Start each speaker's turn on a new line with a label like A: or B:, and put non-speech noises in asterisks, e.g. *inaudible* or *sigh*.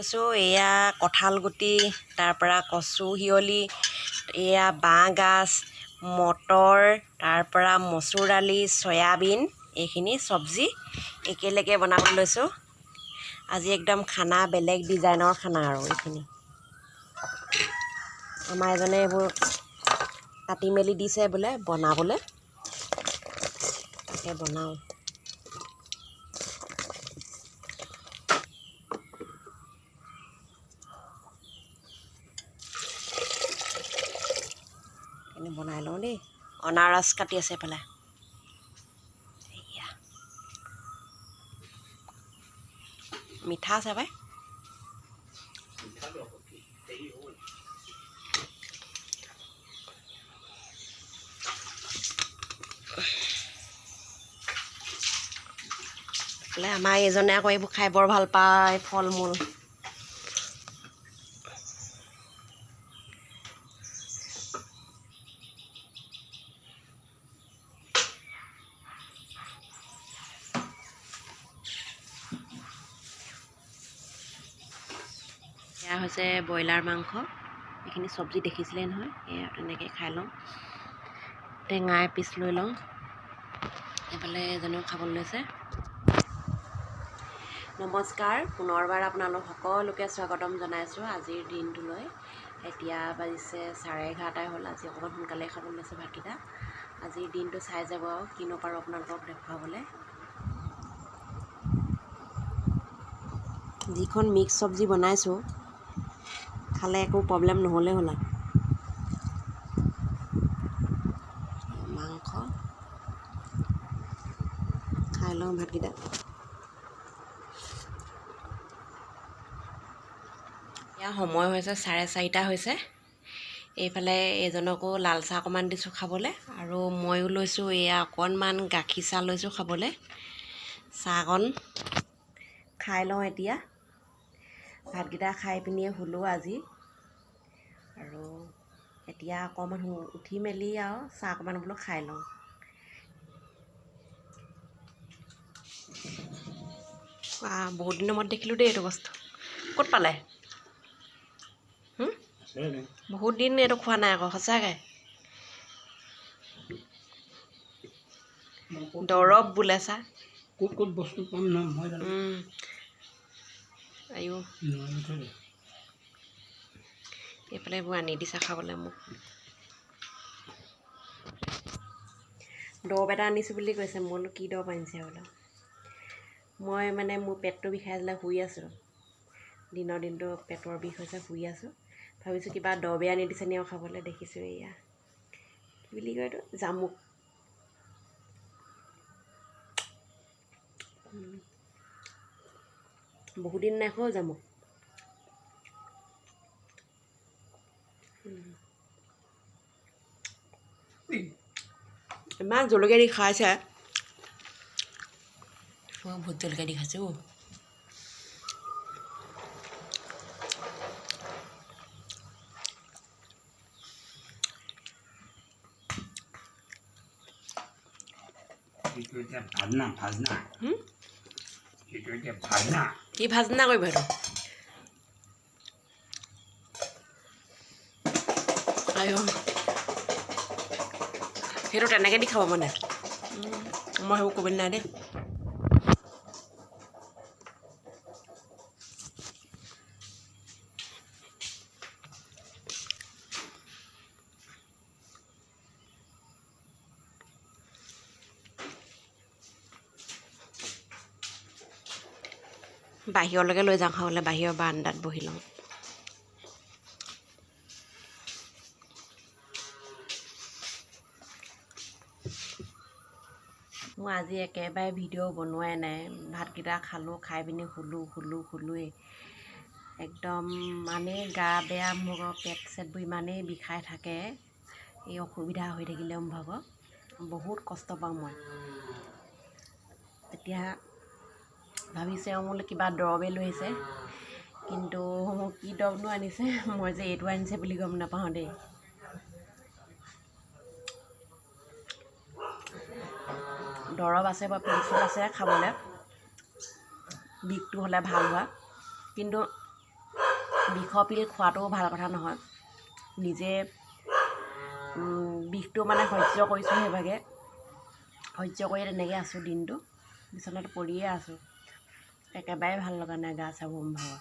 A: লৈছোঁ এয়া কঁঠাল গুটি তাৰপৰা কচু শিয়লি এয়া বাঁহগাজ মটৰ তাৰপৰা মচুৰ দালি চয়াবিন এইখিনি চব্জি একেলগে বনাবলৈ লৈছোঁ। আজি একদম খানা বেলেগ ডিজাইনৰ খানা আৰু এইখিনি। আমাৰ এজনে এইবোৰ কাটি মেলি দিছে বোলে বনাবলৈ। তাকে বনাওঁ। এনে বনাই লওঁ দেই। অনাৰস কাটি আছে এয়া মিঠা আছে পাই। আমাৰ এইজনে আকৌ এইবোৰ খাই বৰ ভাল পায় ফল মূল এয়া হৈছে ব্ৰইলাৰ মাংস। এইখিনি চব্জি দেখিছিলে নহয় এয়া তেনেকৈ খাই লওঁ। টেঙা এপিচ লৈ লওঁ। এইফালে এজনেও খাবলৈ লৈছে। নমস্কাৰ পুনৰবাৰ আপোনালোক সকলোকে স্বাগতম জনাইছোঁ আজিৰ দিনটোলৈ। এতিয়া বাজিছে চাৰে এঘাৰটাই হ'ল আজি অকণমান সোনকালে খাবলৈ লৈছোঁ ভাতকেইটা। আজিৰ দিনটো চাই যাব আৰু কিনো পাৰোঁ আপোনালোকক দেখুৱাবলৈ। যিখন মিক্স চব্জি বনাইছোঁ খালে একো প্ৰব্লেম নহ'লে হ'ল আৰু। মাংস। খাই লওঁ ভাতকেইটা। এতিয়া সময় হৈছে চাৰে চাৰিটা হৈছে। এইফালে এজনকো লাল চাহ অকণমান দিছোঁ খাবলৈ আৰু ময়ো লৈছোঁ এয়া অকণমান গাখীৰ চাহ লৈছোঁ খাবলৈ। চাহকণ খাই লওঁ এতিয়া। ভাতকেইটা খাই পিনিয়ে শুলোঁ আজি। আৰু এতিয়া অকণমান উঠি মেলি আৰু চাহ অকণমান বোলো খাই লওঁ। বহুত দিনৰ মূৰত দেখিলোঁ দেই এইটো বস্তু। ক'ত পালে? বহুত দিন এইটো খোৱা নাই আকৌ সঁচাকৈ। দৰৱ বোলে চা।
B: ক'ত ক'ত বস্তু পাম ন দে।
A: এইফালে এইবোৰ আনি দিছে খাবলৈ মোক। দৰৱ এটা আনিছোঁ বুলি কৈছে মই বোলো কি দৰৱ আনিছে বোলো। মই মানে মোৰ পেটটো বিষাই আছিলে শুই আছোঁ। দিনৰ দিনটো পেটৰ বিষ হৈছে শুই আছোঁ। ভাবিছোঁ কিবা দৰৱে আনি দিছে নি আৰু খাবলৈ দেখিছোঁ এয়া কি বুলি কয় এইটো? জামুক। উম। বহুত দিন নাই খোৱা জামুক ইমান জলকীয়া দি খাইছে। মই ভোট জলকীয়া দি খাইছোঁ
B: ভাজনা ভাজনা। ভাজনা।
A: কি ভাজনা কৰিব সেইটো আইও। সেইটো তেনেকৈ দি খাব মানে। উম, মই সেইবোৰ ক'বলৈ নাই দেই বাহিৰলৈকে লৈ যাওঁ খাবলৈ বাহিৰৰ বাৰান্দাত বহি লওঁ। মই আজি একেবাৰে ভিডিঅ' বনোৱাই নাই ভাতকেইটা খালোঁ খাই পিনি শুলোঁ শুলোঁ শুলোৱেই। একদম ইমানেই গা বেয়া মোৰ পেট চেটবোৰ ইমানেই বিষাই থাকে এই অসুবিধা হৈ থাকিলে মোৰ ভাগৰ বহুত কষ্ট পাওঁ মই। তেতিয়া ভাবিছে মোলৈ কিবা দৰৱে লৈ আহিছে। কিন্তু কি দৰৱনো আনিছে *laughs* মই যে এইটো আনিছে বুলি গম নাপাওঁ দেই। দৰৱ আছে বা পেঞ্চিল আছে খাবলৈ। বিষটো হ'লে ভাল হোৱা। কিন্তু বিষৰ পিল খোৱাটোও ভাল কথা নহয়। নিজে বিষটো মানে সহ্য কৰিছোঁ সেইভাগে। সহ্য কৰি তেনেকৈ আছোঁ দিনটো। বিচনাত পৰিয়ে আছোঁ। একেবাৰে ভাল লগা নাই গা চা বম ভাগৰ